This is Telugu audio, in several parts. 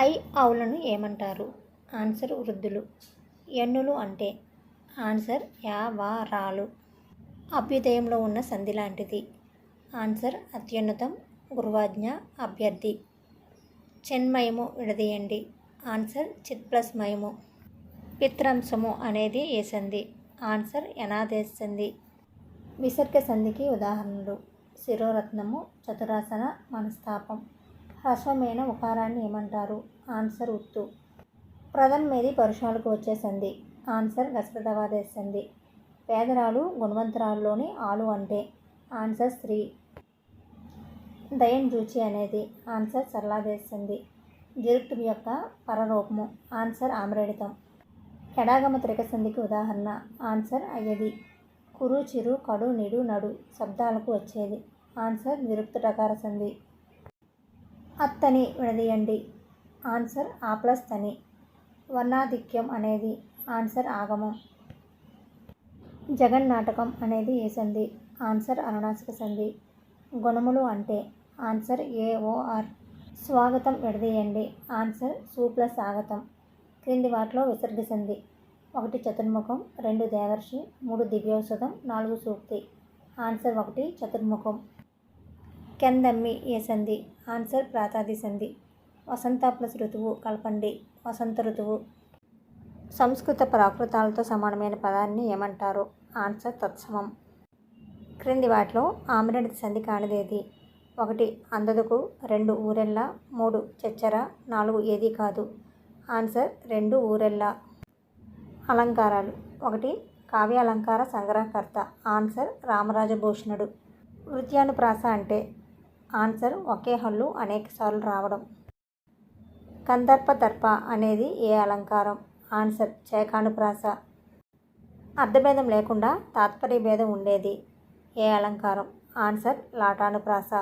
ఐ ఆవులను ఏమంటారు? ఆన్సర్ వృద్ధులు. ఎన్నులు అంటే? ఆన్సర్ యావారాలు అభ్యుదయంలో ఉన్న సంధి లాంటిది. ఆన్సర్ అత్యున్నతం గురువాజ్ఞ అభ్యర్థి. చెన్మయము విడదీయండి. ఆన్సర్ చిత్ ప్లస్ మయము పిత్రాంశము అనేది ఏ సంధి? ఆన్సర్ ఎనాదేశ సంధి. విసర్గ సంధికి ఉదాహరణలు. శిరోరత్నము చతురాసన మనస్తాపం. హ్రస్వమైన ఉకారాన్ని ఏమంటారు? ఆన్సర్ ఉత్తు. ప్రథమ్ మీది పరుషాలకు వచ్చే సంధి. ఆన్సర్ గసగదవాదేశ సంధి. పేదరాలు గుణవంతరాల్లోని ఆలు అంటే ఆన్సర్ స్త్రీ. దయం జూచి అనేది ఆన్సర్ సరళాదేశ సంధి. యొక్క పరరూపము. ఆన్సర్ ఆమ్రేడితం ఎడాగమ త్రిక సంధికి ఉదాహరణ. ఆన్సర్ అయ్యది. కురు చిరు కడు నిడు నడు శబ్దాలకు వచ్చేది. ఆన్సర్ నిరుక్తటకార సంధి. అత్తని విడదీయండి. ఆన్సర్ ఆ ప్లస్ తని. వర్ణాధిక్యం అనేది ఆన్సర్ ఆగమం. జగన్ నాటకం అనేది ఏ సంధి? ఆన్సర్ అనునాసిక సంధి. గుణములు అంటే ఆన్సర్ ఏఓఆర్ స్వాగతం విడదీయండి. Answer సూప్ల plus ఆగతం. క్రింది వాటిలో విసర్గ సంధి. ఒకటి చతుర్ముఖం రెండు దేవర్షి మూడు దివ్యౌషధం నాలుగు సూక్తి. ఆన్సర్ ఒకటి చతుర్ముఖం. కెందమ్మి ఏ సంధి? ఆన్సర్ ప్రాతాది సంధి. వసంత ప్లస్ ఋతువు కలపండి. వసంత ఋతువు. సంస్కృత ప్రాకృతాలతో సమానమైన పదాన్ని ఏమంటారు? ఆన్సర్ తత్సమం. క్రింది వాటిలో ఆమ్రెడ్ సంధి కానిదేది? ఒకటి అందదుకు రెండు ఊరెళ్ళ మూడు చెచ్చర నాలుగు ఏది కాదు. ఆన్సర్ రెండు ఊరెళ్ళ అలంకారాలు. ఒకటి కావ్య అలంకార సంగ్రహకర్త. ఆన్సర్ రామరాజభూషణుడు. వృత్యానుప్రాస అంటే ఆన్సర్ ఒకే హల్లు అనేకసార్లు రావడం. కందర్ప దర్ప అనేది ఏ అలంకారం? ఆన్సర్ చేకానుప్రాస. అర్థభేదం లేకుండా తాత్పర్య భేదం ఉండేది. ఏ అలంకారం? ఆన్సర్ లాటానుప్రాస.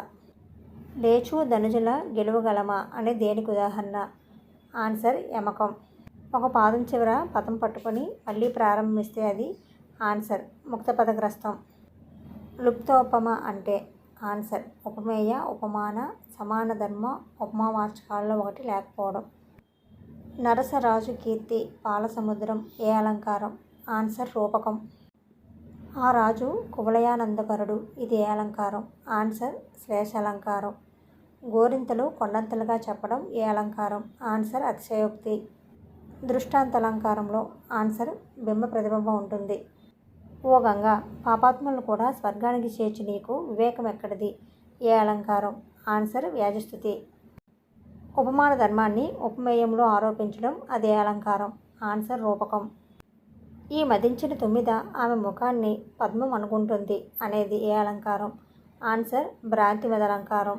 లేచు ధనుజుల గెలువగలమా అనే దేనికి ఉదాహరణ? ఆన్సర్ యమకం. ఒక పాదం చివర పదం పట్టుకొని మళ్ళీ ప్రారంభిస్తే అది ఆన్సర్ ముక్త పదగ్రస్తం లుప్తోపమ అంటే ఆన్సర్. ఉపమేయ ఉపమాన సమాన ధర్మ ఉపమావాచకాల్లో ఒకటి లేకపోవడం. నరసరాజు కీర్తి పాలసముద్రం ఏ అలంకారం? ఆన్సర్ రూపకం. ఆ రాజు కువలయానందకరుడు ఇది ఏ అలంకారం? ఆన్సర్ శ్లేష అలంకారం. గోరింతలు కొండంతలుగా చెప్పడం ఏ అలంకారం? ఆన్సర్ అతిశయోక్తి. దృష్టాంత అలంకారంలో ఆన్సర్ బింబ ప్రతిబింబం ఉంటుంది. ఓ గంగ పాపాత్ములను కూడా స్వర్గానికి చేర్చి నీకు వివేకం ఎక్కడిది? ఏ అలంకారం? ఆన్సర్ వ్యాజస్థుతి. ఉపమాన ధర్మాన్ని ఉపమేయంలో ఆరోపించడం అదే అలంకారం. ఆన్సర్ రూపకం. ఈ మదించిన తొమ్మిద ఆమె ముఖాన్ని పద్మం అనుకుంటుంది అనేది ఏ అలంకారం? ఆన్సర్ భ్రాంతిమద అలంకారం